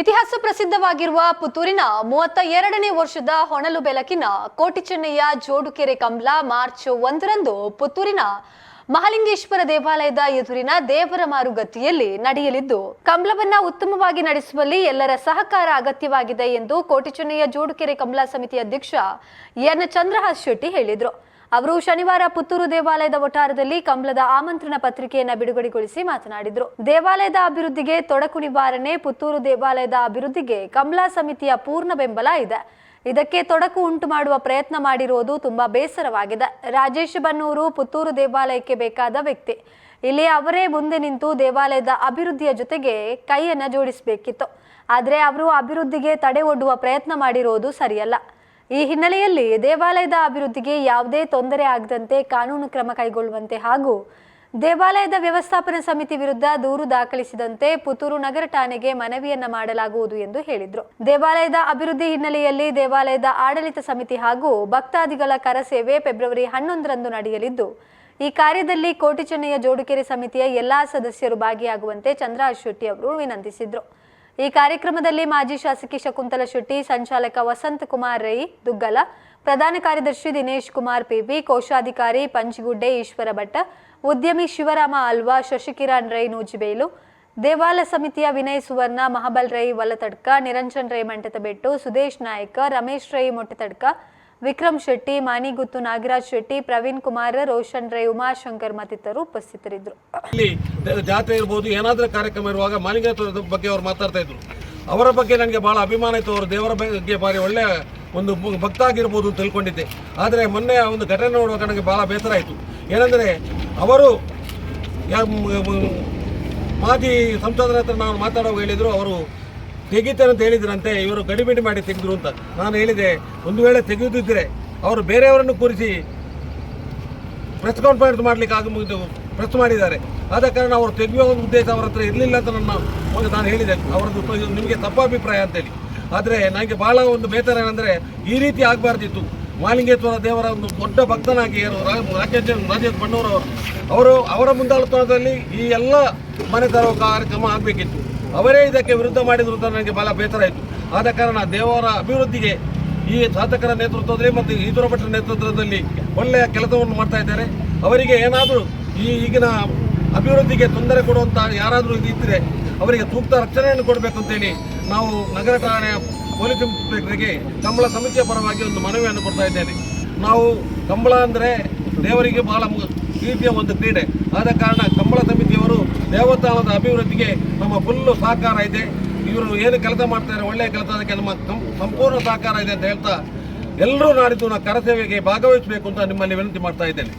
ಇತಿಹಾಸ ಪ್ರಸಿದ್ಧವಾಗಿರುವ ಪುತ್ತೂರಿನ ಮೂವತ್ತ ಎರಡನೇ ವರ್ಷದ ಹೊಣಲು ಬೆಳಕಿನ ಕೋಟಿಚೆನ್ನಯ್ಯ ಜೋಡುಕೆರೆ ಕಂಬ್ಲ ಮಾರ್ಚ್ ಒಂದರಂದು ಪುತ್ತೂರಿನ ಮಹಾಲಿಂಗೇಶ್ವರ ದೇವಾಲಯದ ಎದುರಿನ ದೇವರ ಮಾರುಗತಿಯಲ್ಲಿ ನಡೆಯಲಿದ್ದು ಕಂಬ್ಲವನ್ನ ಉತ್ತಮವಾಗಿ ನಡೆಸುವಲ್ಲಿ ಎಲ್ಲರ ಸಹಕಾರ ಅಗತ್ಯವಾಗಿದೆ ಎಂದು ಕೋಟಿಚೆನ್ನಯ್ಯ ಜೋಡುಕೆರೆ ಕಂಬ್ಲ ಸಮಿತಿ ಅಧ್ಯಕ್ಷ ಎನ್. ಚಂದ್ರಹಾಸ್ ಶೆಟ್ಟಿ ಹೇಳಿದರು. ಅವರು ಶನಿವಾರ ಪುತ್ತೂರು ದೇವಾಲಯದ ವಠಾರದಲ್ಲಿ ಕಂಬಳದ ಆಮಂತ್ರಣ ಪತ್ರಿಕೆಯನ್ನು ಬಿಡುಗಡೆಗೊಳಿಸಿ ಮಾತನಾಡಿದರು. ದೇವಾಲಯದ ಅಭಿವೃದ್ಧಿಗೆ ತೊಡಕು ನಿವಾರಣೆ ಪುತ್ತೂರು ದೇವಾಲಯದ ಅಭಿವೃದ್ಧಿಗೆ ಕಮಲಾ ಸಮಿತಿಯ ಪೂರ್ಣ ಬೆಂಬಲ ಇದೆ. ಇದಕ್ಕೆ ತೊಡಕು ಉಂಟು ಮಾಡುವ ಪ್ರಯತ್ನ ಮಾಡಿರುವುದು ತುಂಬಾ ಬೇಸರವಾಗಿದೆ. ರಾಜೇಶ್ ಬನ್ನೂರು ಪುತ್ತೂರು ದೇವಾಲಯಕ್ಕೆ ಬೇಕಾದ ವ್ಯಕ್ತಿ. ಇಲ್ಲಿ ಅವರೇ ಮುಂದೆ ನಿಂತು ದೇವಾಲಯದ ಅಭಿವೃದ್ಧಿಯ ಜೊತೆಗೆ ಕೈಯನ್ನು ಜೋಡಿಸಬೇಕಿತ್ತು. ಆದರೆ ಅವರು ಅಭಿವೃದ್ಧಿಗೆ ತಡೆ ಒಡ್ಡುವ ಪ್ರಯತ್ನ ಮಾಡಿರುವುದು ಸರಿಯಲ್ಲ. ಈ ಹಿನ್ನೆಲೆಯಲ್ಲಿ ದೇವಾಲಯದ ಅಭಿವೃದ್ಧಿಗೆ ಯಾವುದೇ ತೊಂದರೆ ಆಗದಂತೆ ಕಾನೂನು ಕ್ರಮ ಕೈಗೊಳ್ಳುವಂತೆ ಹಾಗೂ ದೇವಾಲಯದ ವ್ಯವಸ್ಥಾಪನಾ ಸಮಿತಿ ವಿರುದ್ಧ ದೂರು ದಾಖಲಿಸಿದಂತೆ ಪುತ್ತೂರು ನಗರ ಠಾಣೆಗೆ ಮನವಿಯನ್ನ ಮಾಡಲಾಗುವುದು ಎಂದು ಹೇಳಿದರು. ದೇವಾಲಯದ ಅಭಿವೃದ್ಧಿ ಹಿನ್ನೆಲೆಯಲ್ಲಿ ದೇವಾಲಯದ ಆಡಳಿತ ಸಮಿತಿ ಹಾಗೂ ಭಕ್ತಾದಿಗಳ ಕರಸೇವೆ ಫೆಬ್ರವರಿ ಹನ್ನೊಂದರಂದು ನಡೆಯಲಿದ್ದು, ಈ ಕಾರ್ಯದಲ್ಲಿ ಕೋಟಿಚೆನ್ನಯ್ಯ ಜೋಡುಕೆರೆ ಸಮಿತಿಯ ಎಲ್ಲಾ ಸದಸ್ಯರು ಭಾಗಿಯಾಗುವಂತೆ ಚಂದ್ರಹಾಸ್ ಶೆಟ್ಟಿ ಅವರು ವಿನಂತಿಸಿದ್ರು. ಈ ಕಾರ್ಯಕ್ರಮದಲ್ಲಿ ಮಾಜಿ ಶಾಸಕಿ ಶಕುಂತಲ ಶೆಟ್ಟಿ, ಸಂಚಾಲಕ ವಸಂತ ಕುಮಾರ್ ರೈ, ದುಗ್ಗಲ, ಪ್ರಧಾನ ಕಾರ್ಯದರ್ಶಿ ದಿನೇಶ್ ಕುಮಾರ್ ಪಿಪಿ ಕೋಶಾಧಿಕಾರಿ ಪಂಚಗುಡ್ಡೆ ಈಶ್ವರ ಭಟ್ಟ ಉದ್ಯಮಿ ಶಿವರಾಮ ಅಲ್ವಾ ಶಶಿಕಿರಣ್ ರೈ ನೂಜಿಬೇಲು ದೇವಾಲಯ ಸಮಿತಿಯ ವಿನಯ್ ಸುವರ್ಣ, ಮಹಾಬಲ್ ರೈ ವಲತಡ್ಕ, ನಿರಂಜನ್ ರೈ ಮಂಟತಬೆಟ್ಟು, ಸುದೇಶ್ ನಾಯಕ, ರಮೇಶ್ ರೈ ಮೊಟ್ಟತಡ್ಕ ವಿಕ್ರಮ್ ಶೆಟ್ಟಿ, ಮಾನಿಗುತ್ತು ನಾಗರಾಜ್ ಶೆಟ್ಟಿ, ಪ್ರವೀಣ್ ಕುಮಾರ್, ರೋಷನ್ ರೈ, ಉಮಾಶಂಕರ್ ಮತ್ತಿತರರು ಉಪಸ್ಥಿತರಿದ್ದರು. ಇಲ್ಲಿ ಜಾತ್ರೆ ಇರ್ಬೋದು, ಏನಾದರೂ ಕಾರ್ಯಕ್ರಮ ಇರುವಾಗ ಮಾಲಿಂಗೇಶ್ವರದ ಬಗ್ಗೆ ಅವರು ಮಾತಾಡ್ತಾ ಇದ್ರು. ಅವರ ಬಗ್ಗೆ ನನಗೆ ಬಹಳ ಅಭಿಮಾನ ಇತ್ತು, ಅವರು ದೇವರ ಬಗ್ಗೆ ಭಾರಿ ಒಳ್ಳೆಯ ಒಂದು ಭಕ್ತ ಆಗಿರ್ಬೋದು ಅಂತ ತಿಳ್ಕೊಂಡಿದ್ದೆ. ಆದರೆ ಮೊನ್ನೆ ಒಂದು ಘಟನೆ ನೋಡುವಾಗ ನನಗೆ ಭಾಳ ಬೇಸರ ಆಯಿತು. ಏನಂದರೆ, ಅವರು ಮಾಜಿ ಸಂಸದರ ಹತ್ರ ನಾನು ಮಾತಾಡುವಾಗ ಹೇಳಿದರು, ಅವರು ತೆಗಿತಾರೆ ಅಂತ ಹೇಳಿದ್ರಂತೆ, ಇವರು ಗಡಿಬಿಡಿ ಮಾಡಿ ತೆಗೆದ್ರು ಅಂತ. ನಾನು ಹೇಳಿದೆ, ಒಂದು ವೇಳೆ ತೆಗೆಯುದಿದ್ರೆ ಅವರು ಬೇರೆಯವರನ್ನು ಕೂರಿಸಿ ಪ್ರೆಸ್ ಕಾನ್ಫರೆನ್ಸ್ ಮಾಡ್ಲಿಕ್ಕೆ ಆಗ ಮುಗಿದು ಪ್ರೆಸ್ ಮಾಡಿದ್ದಾರೆ. ಆದ ಕಾರಣ ಅವರು ತೆಗೆಯುವ ಒಂದು ಉದ್ದೇಶ ಅವರ ಹತ್ರ ಇರಲಿಲ್ಲ ಅಂತ ನನ್ನ ನಾನು ಹೇಳಿದೆ. ಅವರದ್ದು ನಿಮಗೆ ತಪ್ಪ ಅಭಿಪ್ರಾಯ ಅಂತೇಳಿ. ಆದರೆ ನನಗೆ ಬಹಳ ಒಂದು ಬೇತರ ಏನಂದರೆ, ಈ ರೀತಿ ಆಗಬಾರ್ದಿತ್ತು. ಮಾಲಿಂಗೇಶ್ವರ ದೇವರ ಒಂದು ದೊಡ್ಡ ಭಕ್ತನಾಗಿ ರಾಕೇಶ್ ರಾಜೇಶ್ ಬಣ್ಣವರು ಅವರು ಅವರ ಮುಂದಾಳತ್ವದಲ್ಲಿ ಈ ಎಲ್ಲ ಮನೆ ತರುವ ಕಾರ್ಯಕ್ರಮ ಆಗಬೇಕಿತ್ತು. ಅವರೇ ಇದಕ್ಕೆ ವಿರುದ್ಧ ಮಾಡಿದ್ರು ನನಗೆ ಬಹಳ ಬೇಸರ ಆಯಿತು. ಆದ ಕಾರಣ ದೇವರ ಅಭಿವೃದ್ಧಿಗೆ ಈ ಶಾಸಕರ ನೇತೃತ್ವದಲ್ಲಿ ಮತ್ತು ಈಶ್ವರ ಭಟ್ರ ನೇತೃತ್ವದಲ್ಲಿ ಒಳ್ಳೆಯ ಕೆಲಸವನ್ನು ಮಾಡ್ತಾ ಇದ್ದಾರೆ. ಅವರಿಗೆ ಏನಾದರೂ ಈ ಈಗಿನ ಅಭಿವೃದ್ಧಿಗೆ ತೊಂದರೆ ಕೊಡುವಂಥ ಯಾರಾದರೂ ಇದ್ದರೆ ಅವರಿಗೆ ಸೂಕ್ತ ರಕ್ಷಣೆಯನ್ನು ಕೊಡಬೇಕು ಅಂತೇಳಿ ನಾವು ನಗರ ಠಾಣೆಯ ಪೊಲೀಸ್ ಇನ್ಸ್ಪೆಕ್ಟರ್ಗೆ ಕಂಬಳ ಸಮಿತಿಯ ಪರವಾಗಿ ಒಂದು ಮನವಿಯನ್ನು ಕೊಡ್ತಾ ಇದ್ದೇನೆ. ನಾವು ಕಂಬಳ ಅಂದರೆ ದೇವರಿಗೆ ಬಹಳ ಪ್ರೀತಿಯ ಒಂದು ಕ್ರೀಡೆ. ಆದ ಕಾರಣ ಕಂಬಳ ಸಮಿತಿಯವರು ದೇವಸ್ಥಾನದ ಅಭಿವೃದ್ಧಿಗೆ ನಮ್ಮ ಫುಲ್ಲು ಸಹಕಾರ ಇದೆ. ಇವರು ಏನು ಕೆಲಸ ಮಾಡ್ತಾರೆ ಒಳ್ಳೆಯ ಕೆಲಸ ಅದಕ್ಕೆ ನಮ್ಮ ಸಂಪೂರ್ಣ ಸಹಕಾರ ಇದೆ ಅಂತ ಹೇಳ್ತಾ ಎಲ್ಲರೂ ನಾಡಿದ್ದು ನಾವು ಕರಸೇವೆಗೆ ಭಾಗವಹಿಸಬೇಕು ಅಂತ ನಿಮ್ಮಲ್ಲಿ ವಿನಂತಿ ಮಾಡ್ತಾ ಇದ್ದೇನೆ.